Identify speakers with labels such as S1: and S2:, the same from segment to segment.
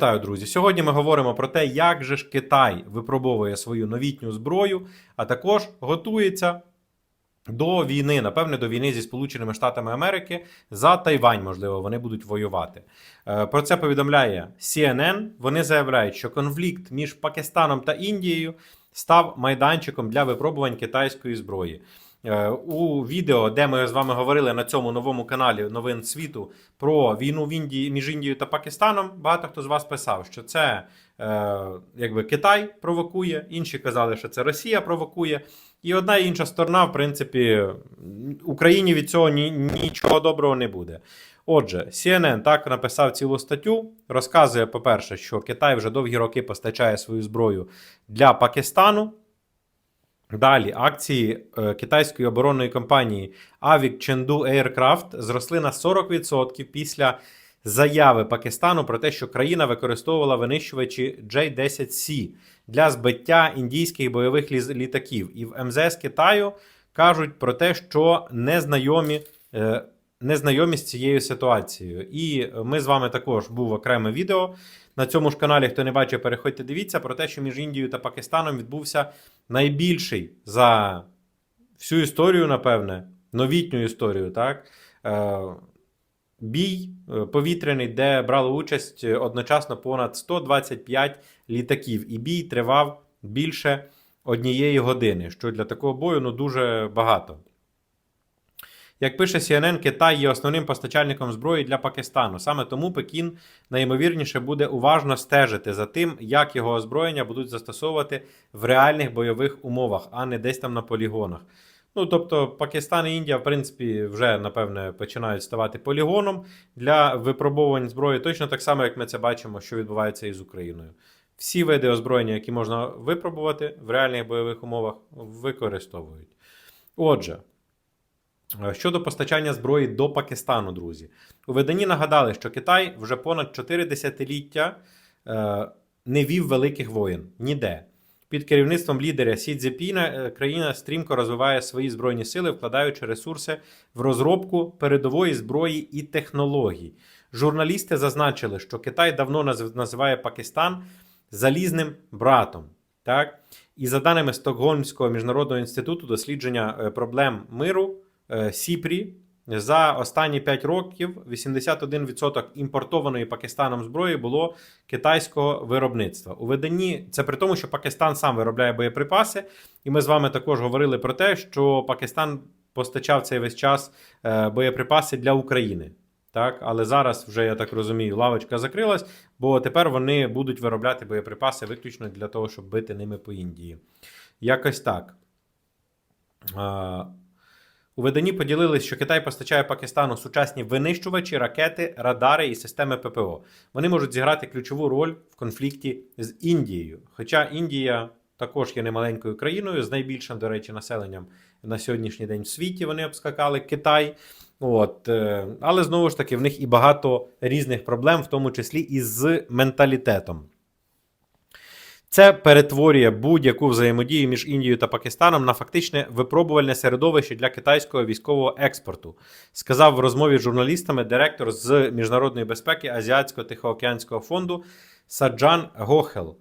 S1: Вітаю, друзі! Сьогодні ми говоримо про те, як же ж Китай випробовує свою новітню зброю, а також готується до війни, напевне, до війни зі Сполученими Штатами Америки за Тайвань, можливо, вони будуть воювати. Е, Про це повідомляє CNN. Вони заявляють, що конфлікт між Пакистаном та Індією став майданчиком для випробувань китайської зброї. Е, У відео, де ми з вами говорили на цьому новому каналі новин світу про війну в Індії між Індією та Пакистаном, багато хто з вас писав, що це е, якби Китай провокує, інші казали, що це Росія провокує. І одна і інша сторона, в принципі, Україні від цього ні, нічого доброго не буде. Отже, CNN так написав цілу статтю. Розказує, по-перше, що Китай вже довгі роки постачає свою зброю для Пакистану. Далі акції е, китайської оборонної компанії Avic Chengdu Aircraft зросли на 40% після заяви Пакистану про те, що країна використовувала винищувачі J-10C для збиття індійських бойових ліз- літаків. І в МЗС Китаю кажуть про те, що незнайомі. е, Незнайомі з цією ситуацією. І ми з вами також був окреме відео. На цьому ж каналі, хто не бачив, переходьте, дивіться про те, що між Індією та Пакистаном відбувся найбільший за всю історію, напевне, новітню історію, так? Е, бій е, повітряний, де брало участь одночасно понад 125 літаків. І бій тривав більше однієї години, що для такого бою ну, дуже багато. Як пише CNN, Китай є основним постачальником зброї для Пакистану. Саме тому Пекін найімовірніше буде уважно стежити за тим, як його озброєння будуть застосовувати в реальних бойових умовах, а не десь там на полігонах. Ну, тобто, Пакистан і Індія, в принципі, вже напевне починають ставати полігоном для випробовувань зброї, точно так само, як ми це бачимо, що відбувається із Україною. Всі види озброєння, які можна випробувати в реальних бойових умовах, використовують. Отже. Е, Щодо постачання зброї до Пакистану, друзі, у виданні нагадали, що Китай вже понад 4 десятиліття е, не вів великих воєн ніде. Під керівництвом лідера Сі Цзепіна е, країна стрімко розвиває свої збройні сили, вкладаючи ресурси в розробку передової зброї і технологій. Журналісти зазначили, що Китай давно називає Пакистан залізним братом. Так? І за даними Стокгольмського міжнародного інституту дослідження проблем миру. Е, Сіпрі за останні 5 років 81% імпортованої Пакистаном зброї було китайського виробництва. У виданні це при тому, що Пакистан сам виробляє боєприпаси, і ми з вами також говорили про те, що Пакистан постачав цей весь час е, боєприпаси для України. Так, але зараз вже я так розумію, лавочка закрилась, бо тепер вони будуть виробляти боєприпаси виключно для того, щоб бити ними по Індії. Якось так. У виданні поділились, що Китай постачає Пакистану сучасні винищувачі, ракети, радари і системи ППО. Вони можуть зіграти ключову роль в конфлікті з Індією. Хоча Індія також є немаленькою країною з найбільшим, до речі, населенням на сьогоднішній день в світі. Вони обскакали Китай. От, е, але знову ж таки, в них і багато різних проблем, в тому числі і з менталітетом. Це перетворює будь-яку взаємодію між Індією та Пакистаном на фактичне випробувальне середовище для китайського військового експорту, сказав в розмові з журналістами директор з міжнародної безпеки Азіатсько-Тихоокеанського фонду Саджан Гохел.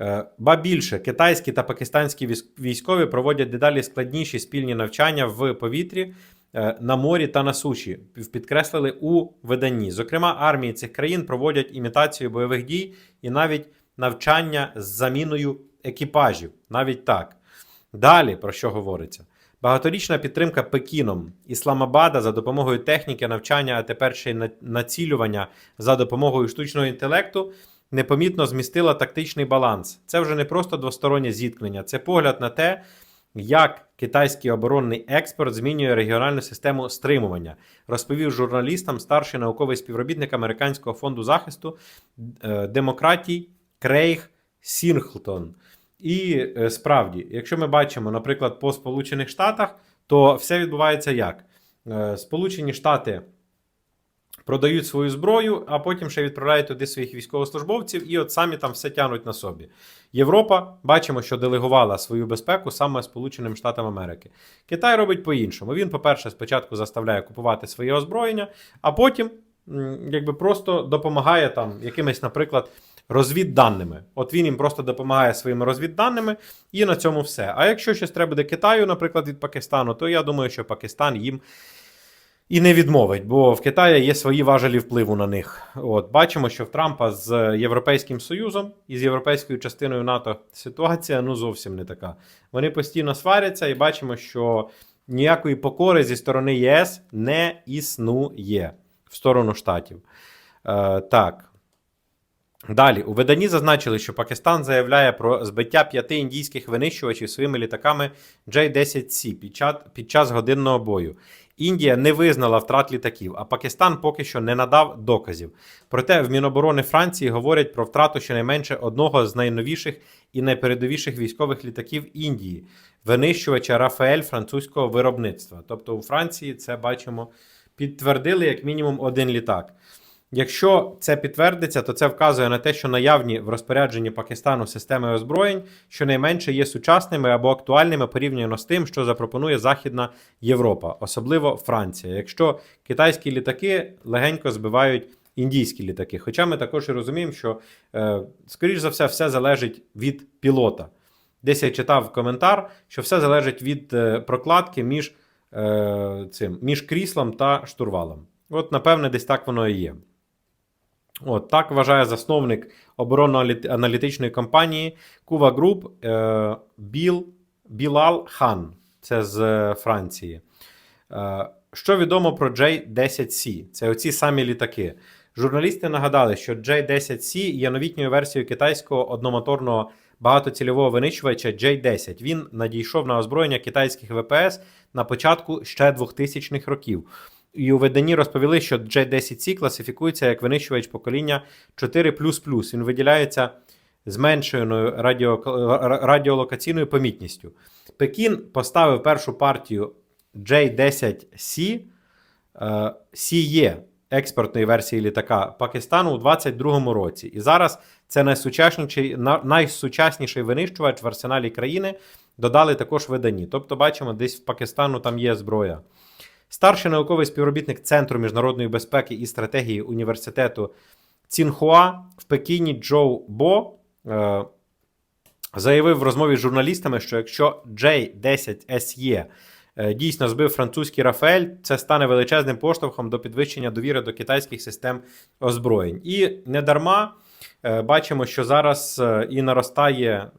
S1: Е, Ба більше, китайські та пакистанські військ- військові проводять дедалі складніші спільні навчання в повітрі, е, на морі та на суші, підкреслили у виданні. Зокрема, армії цих країн проводять імітацію бойових дій і навіть навчання з заміною екіпажів. Навіть так. Далі про що говориться? Багаторічна підтримка Пекіном Ісламабада за допомогою техніки навчання, а тепер ще й націлювання за допомогою штучного інтелекту непомітно змістила тактичний баланс. Це вже не просто двостороннє зіткнення, це погляд на те, як китайський оборонний експорт змінює регіональну систему стримування, розповів журналістам старший науковий співробітник Американського фонду захисту е, демократій Крейг Сінглтон. І е, справді, якщо ми бачимо, наприклад, по Сполучених Штатах, то все відбувається як? Е, Сполучені Штати продають свою зброю, а потім ще відправляють туди своїх військовослужбовців, і от самі там все тянуть на собі. Європа бачимо, що делегувала свою безпеку саме Сполученим Штатам Америки. Китай робить по-іншому. Він, по-перше, спочатку заставляє купувати своє озброєння, а потім якби просто допомагає там якимись, наприклад, розвідданими. От він їм просто допомагає своїми розвідданими, і на цьому все. А якщо щось треба буде Китаю, наприклад, від Пакистану, то я думаю, що Пакистан їм і не відмовить, бо в Китаї є свої важелі впливу на них. От бачимо, що в Трампа з Європейським Союзом і з європейською частиною НАТО ситуація ну зовсім не така. Вони постійно сваряться, і бачимо, що ніякої покори зі сторони ЄС не існує в сторону штатів. Е, так. Далі у виданні зазначили, що Пакистан заявляє про збиття п'яти індійських винищувачів своїми літаками J-10C під час, під час годинного бою. Індія не визнала втрат літаків, а Пакистан поки що не надав доказів. Проте в Міноборони Франції говорять про втрату щонайменше одного з найновіших і найпередовіших військових літаків Індії, винищувача Рафаель французького виробництва. Тобто у Франції це бачимо підтвердили як мінімум один літак. Якщо це підтвердиться, то це вказує на те, що наявні в розпорядженні Пакистану системи озброєнь щонайменше є сучасними або актуальними порівняно з тим, що запропонує Західна Європа, особливо Франція. Якщо китайські літаки легенько збивають індійські літаки. Хоча ми також і розуміємо, що, е, скоріш за все, все залежить від пілота. Десь я читав коментар, що все залежить від е, прокладки між, е, цим, між кріслом та штурвалом. От, напевне, десь так воно і є. От так вважає засновник оборонно-аналітичної компанії Кува Груп е, Біл, Білал Хан. Це з е, Франції. Е, що відомо про J-10C? Це оці самі літаки. Журналісти нагадали, що J-10C є новітньою версією китайського одномоторного багатоцільового винищувача J-10. Він надійшов на озброєння китайських ВПС на початку ще 2000-х років. І у виданні розповіли, що J10C класифікується як винищувач покоління 4. Він виділяється зменшеною радіо, радіолокаційною помітністю. Пекін поставив першу партію J10C е, CE експортної версії літака Пакистану у 2022 році. І зараз це найсучасніший, на- найсучасніший винищувач в арсеналі країни. Додали також в виданні. Тобто, бачимо, десь в Пакистану там є зброя. Старший науковий співробітник Центру міжнародної безпеки і стратегії університету Цінхуа в Пекіні Джоу Бо е, заявив в розмові з журналістами, що якщо J10SE е, дійсно збив французький Рафаель, це стане величезним поштовхом до підвищення довіри до китайських систем озброєнь. І недарма е, бачимо, що зараз е, і наростає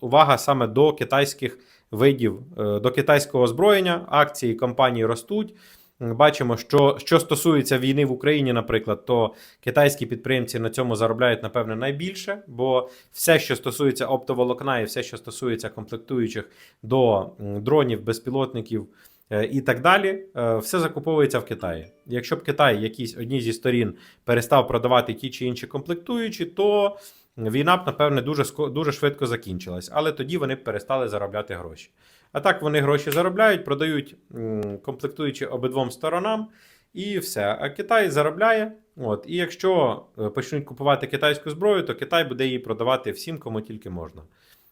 S1: увага саме до китайських видів е, до китайського озброєння. Акції компанії ростуть. Бачимо, що що стосується війни в Україні, наприклад, то китайські підприємці на цьому заробляють, напевне, найбільше, бо все, що стосується оптоволокна і все, що стосується комплектуючих до дронів, безпілотників е, і так далі, е, все закуповується в Китаї. Якщо б Китай якійсь одній зі сторін перестав продавати ті чи інші комплектуючі, то війна б, напевне, дуже, дуже швидко закінчилась. Але тоді вони б перестали заробляти гроші. А так вони гроші заробляють, продають комплектуючи обидвом сторонам, і все. А Китай заробляє. От, і якщо е, почнуть купувати китайську зброю, то Китай буде її продавати всім, кому тільки можна.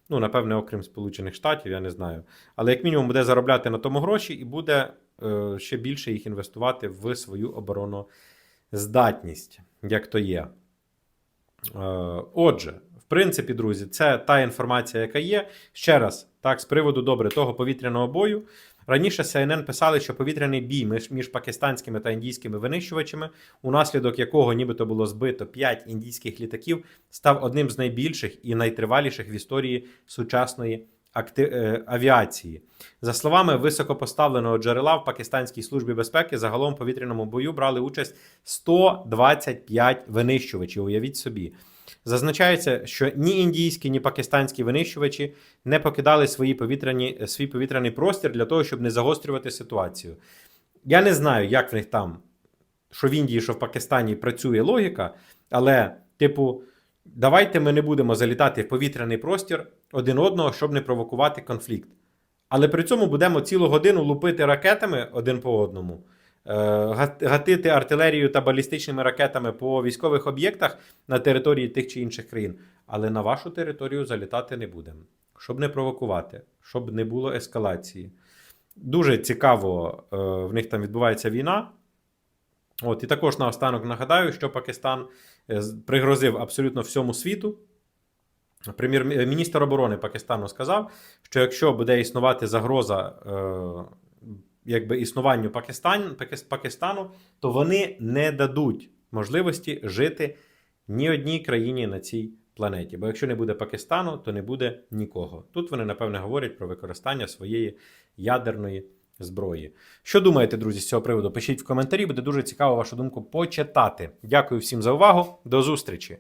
S1: Ну, напевне, окрім Сполучених Штатів, я не знаю. Але як мінімум буде заробляти на тому гроші і буде е, ще більше їх інвестувати в свою обороноздатність, як то є. Е, Отже, в принципі, друзі, це та інформація, яка є. Ще раз, так, з приводу добре того повітряного бою. Раніше CNN писали, що повітряний бій між, пакистанськими та індійськими винищувачами, унаслідок якого нібито було збито 5 індійських літаків, став одним з найбільших і найтриваліших в історії сучасної авіації. За словами високопоставленого джерела в Пакистанській службі безпеки, загалом в повітряному бою брали участь 125 винищувачів. Уявіть собі. Зазначається, що ні індійські, ні пакистанські винищувачі не покидали свої повітряні, свій повітряний простір для того, щоб не загострювати ситуацію. Я не знаю, як в них там, що в Індії, що в Пакистані працює логіка, але, типу, давайте ми не будемо залітати в повітряний простір один одного, щоб не провокувати конфлікт. Але при цьому будемо цілу годину лупити ракетами один по одному, е, гатити артилерією та балістичними ракетами по військових об'єктах на території тих чи інших країн. Але на вашу територію залітати не будемо, щоб не провокувати, щоб не було ескалації. Дуже цікаво, е, в них там відбувається війна. От, і також наостанок нагадаю, що Пакистан пригрозив абсолютно всьому світу. Прем'єр-міністр оборони Пакистану сказав, що якщо буде існувати загроза е, якби існуванню Пакистан, Пакистану, то вони не дадуть можливості жити ні одній країні на цій планеті. Бо якщо не буде Пакистану, то не буде нікого. Тут вони, напевне, говорять про використання своєї ядерної зброї. Що думаєте, друзі, з цього приводу? Пишіть в коментарі, буде дуже цікаво вашу думку почитати. Дякую всім за увагу. До зустрічі!